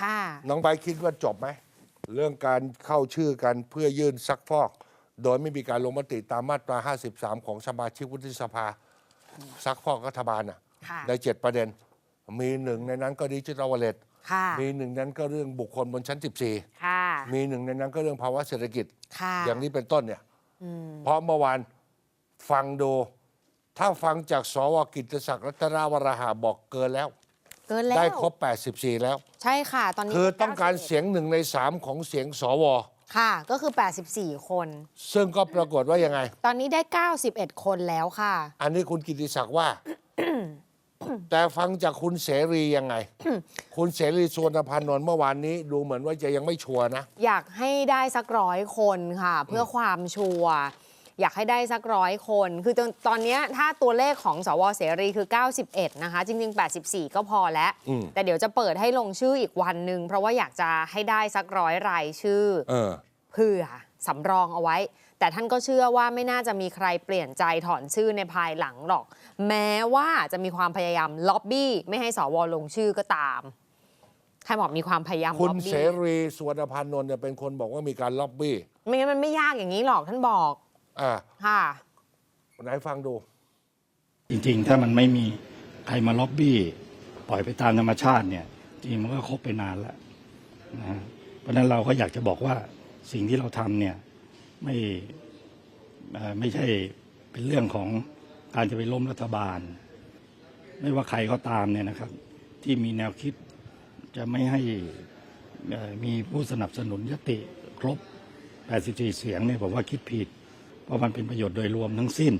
ค่ะ น้องใบร์ทคิดว่าจบไหม เรื่องการเข้าชื่อกันเพื่อยื่นซักฟอก โดยไม่มีการลงมติตามมาตรา 53 ของสมาชิกวุฒิสภา ซักฟอกรัฐบาลน่ะค่ะ ในเจ็ดประเด็น มีหนึ่งในนั้นก็ดิจิทัลวอลเล็ตค่ะ มีหนึ่งนั้นก็เรื่องบุคคลบนชั้น ค่ะ 14 มีหนึ่งในนั้นก็เรื่องภาวะเศรษฐกิจ ค่ะอย่างนี้เป็นต้นเนี่ยเพราะเมื่อวานฟังดู ถ้าฟังจากสวกิตติศักดิ์รัตนวราหะบอกเกินแล้ว เกินแล้ว ได้ครบ 84 แล้ว ใช่ค่ะ ตอนนี้คือต้องการ91เสียงหนึ่งในสามของเสียงสว ค่ะ ก็คือ 84 คน ซึ่งก็ปรากฏว่ายังไง ตอนนี้ได้ 91 คนแล้วค่ะ อันนี้คุณกิติศักดิ์ว่า แต่ฟังจากคุณเสรียังไง คุณเสรีสุวรรณพันธ์นนท์เมื่อวานนี้ ดูเหมือนว่าจะยังไม่ชัวร์นะ อยากให้ได้สักร้อยคนค่ะ เพื่อความชัวร์ อยากให้ได้สักร้อยคน คือตอนตอนเนี้ยถ้าตัวเลขของสวเสรีคือ 91 นะคะ จริง ๆ 84 ก็พอแล้วอืมแต่เดี๋ยวจะเปิดให้ลงชื่ออีกวันหนึ่งเพราะว่าอยากจะให้ได้สักร้อยรายชื่อเออเผื่อสำรองเอาไว้ แต่ท่านก็เชื่อว่าไม่น่าจะมีใครเปลี่ยนใจถอนชื่อในภายหลังหรอก แม้ว่าจะมีความพยายามล็อบบี้ไม่ให้สวลงชื่อก็ตามใครบอกมีความพยายามคุณล็อบเสบี้รีสุวรรณพันธ์นนท์เนี่ยเป็นคนบอกว่ามีการล็อบบี้ ไม่งั้นมันไม่ยากอย่างนี้หรอกท่านบอก อ่าค่ะไหนฟังดู จริงๆ ถ้ามันไม่มีใครมาล็อบบี้ ปล่อยไปตามธรรมชาติเนี่ย จริงๆมันก็ครบไปนานแล้วนะฮะเพราะฉะนั้นเราก็อยากจะบอกว่าสิ่งที่เราทำเนี่ยไม่เอ่อไม่ใช่เป็นเรื่องของการจะไปล้มรัฐบาล ไม่ว่าใครก็ตามเนี่ยนะครับ ที่มีแนวคิดจะไม่ให้เอ่อมีผู้สนับสนุนยติครบ 84 เสียงเนี่ยผมว่าคิดผิด เพราะมันเป็นประโยชน์โดยรวมทั้งสิ้น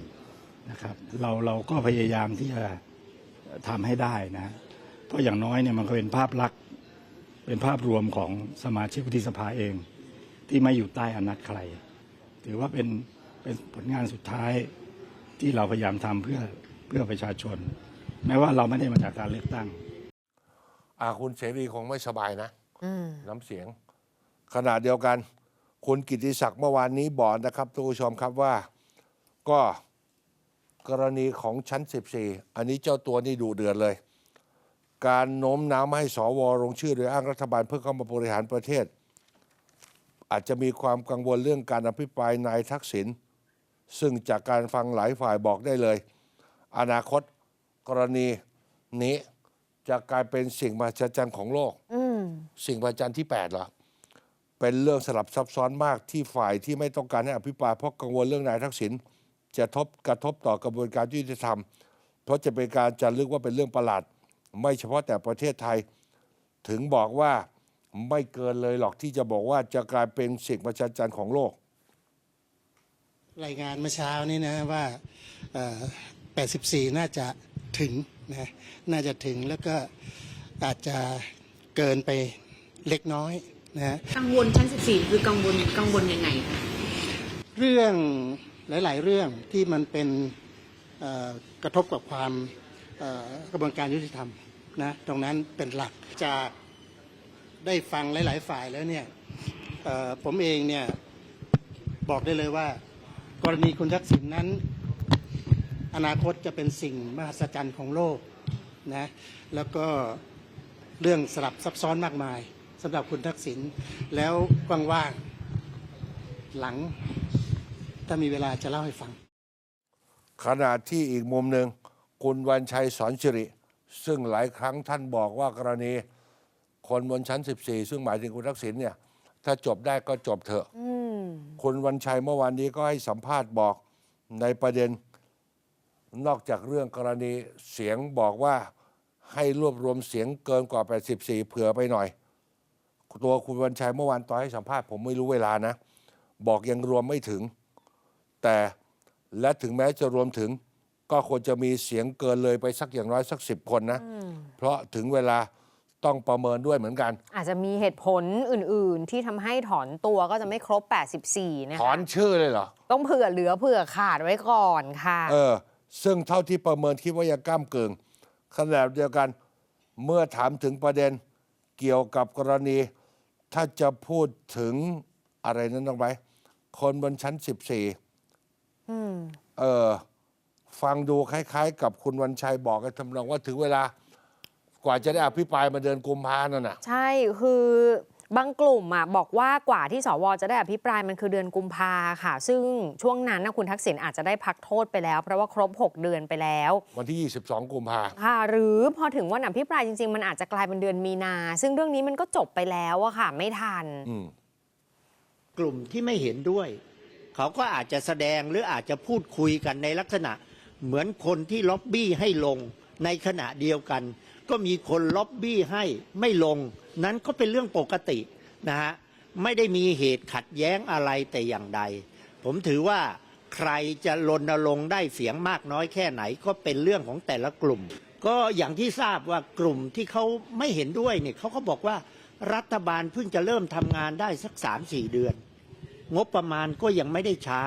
นะครับ เราเราก็พยายามที่จะทำให้ได้นะ เพราะอย่างน้อยเนี่ยมันก็เป็นภาพลักษณ์เป็นภาพรวมของสมาชิกวุฒิสภาเอง ที่ไม่อยู่ใต้อำนาจใคร ถือว่าเป็นเป็นผลงานสุดท้ายที่เราพยายามทำเพื่อเพื่อประชาชน แม้ว่าเราไม่ได้มาจากการเลือกตั้งอ่าคุณเสรีคงไม่สบายนะอืมน้ำเสียงขณะเดียวกัน คุณกิติศักดิ์เมื่อวานนี้บอกนะครับทุกผู้ชมครับว่าก็กรณีของชั้น 14 อันนี้เจ้าตัวนี่ดูเดือดเลย การโน้มน้าวให้สวลงชื่อโดยอ้างรัฐบาลเพื่อเข้ามาบริหารประเทศ อาจจะมีความกังวลเรื่องการอภิปรายนายทักษิณซึ่งจากการฟังหลายฝ่ายบอกได้เลย อนาคตกรณีนี้จะกลายเป็นสิ่งมหัศจรรย์ของโลกอืมสิ่งประจันที่ 8 เหรอ เป็นเรื่องสลับซับซ้อนมากที่ฝ่ายที่ไม่ต้องการให้อภิปรายเพราะกังวลเรื่องนายทักษิณจะทบกระทบต่อกระบวนการยุติธรรม เพราะจะเป็นการจารึกว่าเป็นเรื่องประหลาด ไม่เฉพาะแต่ประเทศไทย ถึงบอกว่าไม่เกินเลยหรอกที่จะบอกว่าจะกลายเป็นสิ่งประจันของโลก รายงานเมื่อเช้านี้นะว่า 84 น่าจะถึงนะน่าจะถึงแล้วก็อาจจะเกินไปเล็กน้อย นะฮะกังวลชั้น 14 คือกังวลกังวลยังไงคะเรื่องหลาย ๆ เรื่องที่มันเป็นเอ่อกระทบกับความเอ่อกระบวนการยุติธรรมนะตรงนั้นเป็นหลักจากได้ฟังหลาย ๆ ฝ่ายแล้วเนี่ยเอ่อผมเองเนี่ยบอกได้เลยว่า กรณีคุณทักษิณนั้น อนาคตจะเป็นสิ่งมหัศจรรย์ของโลกนะแล้วก็เรื่องสลับซับซ้อนมากมาย สำหรับคุณทักษิณแล้วว่างๆหลัง ถ้ามีเวลาจะเล่าให้ฟัง ขณะที่อีกมุมหนึ่งคุณวันชัยสอนสิริ ซึ่งหลายครั้งท่านบอกว่ากรณี คนบนชั้น 14 ซึ่งหมายถึงคุณทักษิณเนี่ย ถ้าจบได้ก็จบเถอะอืมคุณวันชัยเมื่อวานนี้ก็ให้สัมภาษณ์บอกในประเด็นนอกจากเรื่องกรณีเสียงบอกว่าให้รวบรวมเสียงเกินกว่า 84 เผื่อไปหน่อย ตัวคุณวันชัยเมื่อวานตอนให้สัมภาษณ์ผมไม่รู้เวลานะ บอกยังรวมไม่ถึง แต่และถึงแม้จะรวมถึง ก็ควรจะมีเสียงเกินเลยไปสักอย่างน้อยสักสิบคนนะ เพราะถึงเวลาต้องประเมินด้วยเหมือนกัน อาจจะมีเหตุผลอื่น ๆ ที่ทำให้ถอนตัวก็จะไม่ครบ 84 นะถอคะนชื่อเลยเหรอ ต้องเผื่อเหลือเผื่อขาดไว้ก่อนค่ะ เออ ซึ่งเท่าที่ประเมินคิดว่ายังก้ามเกิงขณะเดียวกัน เมื่อถามถึงประเด็นเกี่ยวกับกรณี ถ้าจะพูดถึงอะไรนั้นต้องไปคนบนชั้น 14อืมเออ ฟังดูคล้าย ๆ กับคุณวันชัยบอกกันทำนองว่าถึงเวลากว่าจะได้อภิปรายมาเดือนกุมภานั่นน่ะ ใช่คือ บางกลุ่มอะบอกว่ากว่าที่สวจะได้อภิปรายมันคือเดือนกุมภาค่ะ ซึ่งช่วงนั้นนะคุณทักษิณอาจจะได้พักโทษไปแล้ว เพราะว่าครบ 6 เดือนไปแล้ว วันที่ 22 กุมภาค่ะ หรือพอถึงวันอภิปรายจริง ๆ มันอาจจะกลายเป็นเดือนมีนา ซึ่งเรื่องนี้มันก็จบไปแล้วอะค่ะ ไม่ทันอืมกลุ่มที่ไม่เห็นด้วย เขาก็อาจจะแสดงหรืออาจจะพูดคุยกันในลักษณะ เหมือนคนที่ล็อบบี้ให้ลง ในขณะเดียวกัน ก็มีคนล็อบบี้ให้ไม่ลง นั้นก็เป็นเรื่องปกตินะฮะไม่ได้มีเหตุขัดแย้งอะไรแต่อย่างใด ผมถือว่าใครจะรณรงค์ได้เสียงมากน้อยแค่ไหน ก็เป็นเรื่องของแต่ละกลุ่ม ก็อย่างที่ทราบว่ากลุ่มที่เขาไม่เห็นด้วยเนี่ยเขาก็บอกว่ารัฐบาลเพิ่งจะเริ่มทำงานได้สักสามสี่เดือน งบประมาณก็ยังไม่ได้ใช้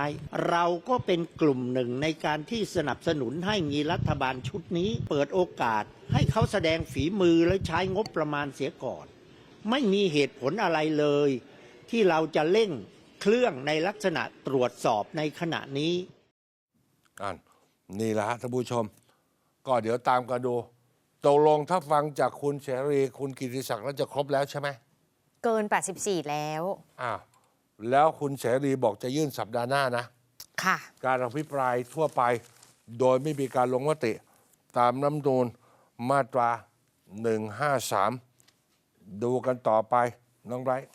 เราก็เป็นกลุ่มหนึ่งในการที่สนับสนุนให้มีรัฐบาลชุดนี้ เปิดโอกาสให้เขาแสดงฝีมือและใช้งบประมาณเสียก่อน ไม่มีเหตุผลอะไรเลย ที่เราจะเร่งเครื่องในลักษณะตรวจสอบในขณะนี้อ่านนี่แหละฮะท่านผู้ชม ก็เดี๋ยวตามกันดูตกลงถ้าฟังจากคุณเสรีคุณกิติศักดิ์แล้วจะครบแล้วใช่ไหมเกิน 84 แล้วอ้าวแล้วคุณเสรีบอกจะยื่นสัปดาห์หน้านะ ค่ะ การอภิปรายทั่วไป โดยไม่มีการลงมติ ตามน้ำนูนมาตรา 153 ดูกันต่อไปน้องไบรท์